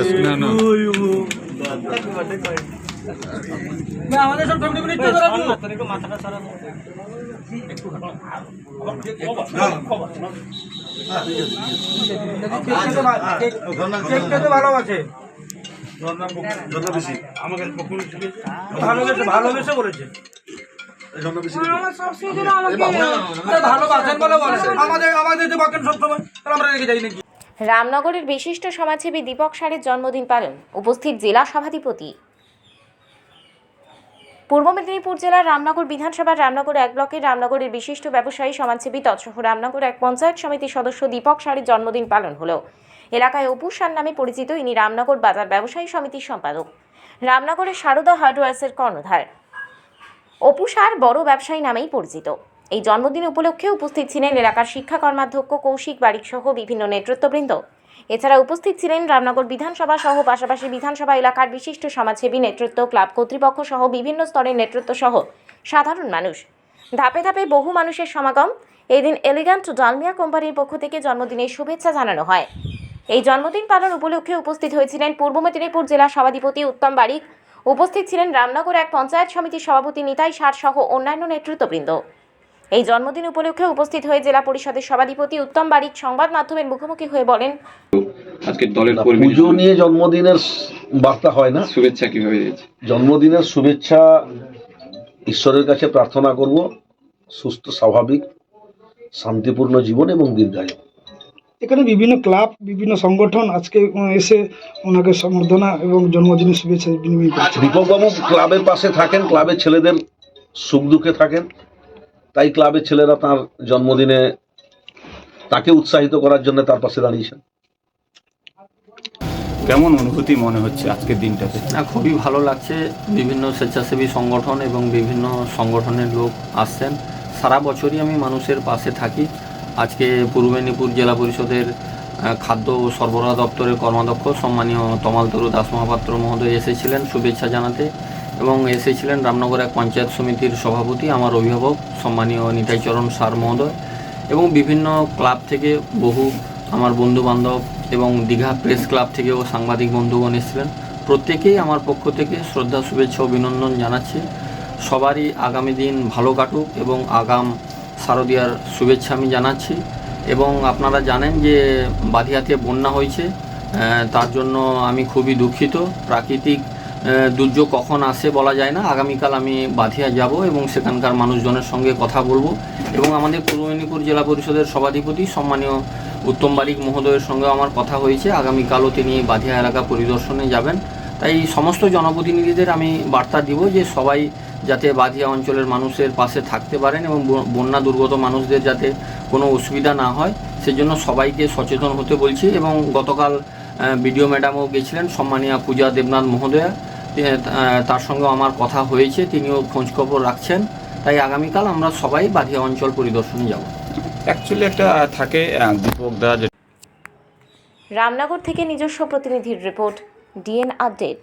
Serious না না আমাদের সব ধরা কেকটা তো ভালোবাসে ভালোবেসে ভালোবেসে বলেছে ভালোবাসেন বলে বলে। আমাদের আমাদের যে বাকেন সবসময় তাহলে আমরা রেখে যাই নাকি? রামনগরের বিশিষ্ট সমাজসেবী দীপক সারের জন্মদিন পালন, উপস্থিত জেলা সভাধিপতি। পূর্ব মেদিনীপুর জেলার রামনগর বিধানসভার রামনগর এক ব্লকের রামনগরের বিশিষ্ট ব্যবসায়ী, সমাজসেবী তৎসহ রামনগর এক পঞ্চায়েত সমিতির সদস্য দীপক সারের জন্মদিন পালন হলো। এলাকায় অপু সার নামে পরিচিত ইনি রামনগর বাজার ব্যবসায়ী সমিতির সম্পাদক। রামনগরের সারদা হার্ডওয়ার্সের কর্ণধার। অপু সার বড় ব্যবসায়ী নামেই পরিচিত। এই জন্মদিন উপলক্ষে উপস্থিত ছিলেন এলাকার শিক্ষা কর্মাধ্যক্ষ কৌশিক বারিক সহ বিভিন্ন নেতৃত্ববৃন্দ। এছাড়া উপস্থিত ছিলেন রামনগর বিধানসভা সহ পাশাপাশি বিধানসভা এলাকার বিশিষ্ট সমাজসেবী নেতৃত্ব, ক্লাব কর্তৃপক্ষ সহ বিভিন্ন স্তরের নেতৃত্ব সহ সাধারণ মানুষ। ধাপে ধাপে বহু মানুষের সমাগম। এই দিন এলিগান্ট ডালমিয়া কোম্পানির পক্ষ থেকে জন্মদিনের শুভেচ্ছা জানানো হয়। এই জন্মদিন পালন উপলক্ষে উপস্থিত হয়েছিলেন পূর্ব মেদিনীপুর জেলা সভাধিপতি উত্তম বারিক। উপস্থিত ছিলেন রামনগর এক পঞ্চায়েত সমিতির সভাপতি নিতাই সার সহ অন্যান্য নেতৃত্ববৃন্দ। এই জন্মদিন উপলক্ষে উপস্থিত হয়ে জেলা পরিষদের সভাধিপতি উত্তম বারিক সংবাদ মাধ্যমের মুখোমুখি হয়ে বলেন আজকে দলের কর্মী পুজো নিয়ে জন্মদিনের বার্তা হয় না? শুভেচ্ছা কীভাবে দিয়েছে? জন্মদিনের শুভেচ্ছা ঈশ্বরের কাছে প্রার্থনা করব সুস্থ স্বাভাবিক শান্তিপূর্ণ জীবন এবং দীর্ঘায়ু। এখানে বিভিন্ন ক্লাব বিভিন্ন সংগঠন আজকে এসে ওনাকে সম্বর্ধনা এবং জন্মদিনের শুভেচ্ছা বিনিময় করেছে। দীপকবাবু ক্লাবের পাশে থাকেন ক্লাবের ছেলেদের সুখ দুঃখে থাকেন। তাই ক্লাবের ছেলেরা তার জন্মদিনে তাকে উৎসাহিত করার জন্য তার পাশে দাঁড়িয়েছেন। কেমন অনুভূতি মনে হচ্ছে আজকের দিনটাতে? না খুবই ভালো লাগছে। বিভিন্ন স্বেচ্ছাসেবী সংগঠন এবং বিভিন্ন সংগঠনের লোক আসছেন। সারা বছরই আমি মানুষের পাশে থাকি। আজকে পূর্ব মেদিনীপুর জেলা পরিষদের খাদ্য ও সরবরাহ দপ্তরের কর্মাধ্যক্ষ সম্মানীয় তমাল তরু দাস মহাপাত্র মহোদয় এসেছিলেন। শুভেচ্ছা জানাতে এবং এসেছিলেন রামনগর এক পঞ্চায়েত সমিতির সভাপতি, আমার অভিভাবক সম্মানীয় নিতাইচরণ সার মহোদয় এবং বিভিন্ন ক্লাব থেকে বহু আমার বন্ধু বান্ধব এবং দীঘা প্রেস ক্লাব থেকেও সাংবাদিক বন্ধুগণ এসেছিলেন। প্রত্যেকেই আমার পক্ষ থেকে শ্রদ্ধা, শুভেচ্ছা, অভিনন্দন জানাচ্ছি। সবারই আগামী দিন ভালো কাটুক এবং আগাম শারদীয়ার শুভেচ্ছা আমি জানাচ্ছি। এবং আপনারা জানেন যে বাদিয়াতে বন্যা হয়েছে তার জন্য আমি খুবই দুঃখিত। প্রাকৃতিক দুর্যোগ কখন আসে বলা যায় না। আগামীকাল আমি বাধিয়া যাব এবং সেখানকার মানুষজনের সঙ্গে কথা বলব এবং আমাদের পূর্ব মেদিনীপুর জেলা পরিষদের সভাধিপতি সম্মানীয় উত্তম বারিক মহোদয়ের সঙ্গে আমার কথা হয়েছে। আগামীকালও তিনি বাধিয়া এলাকা পরিদর্শনে যাবেন। তাই সমস্ত জনপ্রতিনিধিদের আমি বার্তা দিব যে সবাই যাতে বাধিয়া অঞ্চলের মানুষের পাশে থাকতে পারেন এবং বন্যা দুর্গত মানুষদের যাতে কোনো অসুবিধা না হয়, সেজন্য সবাইকে সচেতন হতে বলছি এবং গতকাল বিডিও ম্যাডামও গেছিলেন, সম্মানীয় পূজা দেবনাথ মহোদয়া। তার সঙ্গে আমার কথা হয়েছে তিনিও খোঁজখবর রাখছেন। তাই আগামীকাল আমরা সবাই বাধিয়া অঞ্চল পরিদর্শনে যাব। অ্যাকচুয়ালি একটা থাকে দীপক দা রামনগর থেকে নিজস্ব প্রতিনিধির রিপোর্ট ডিএন আপডেট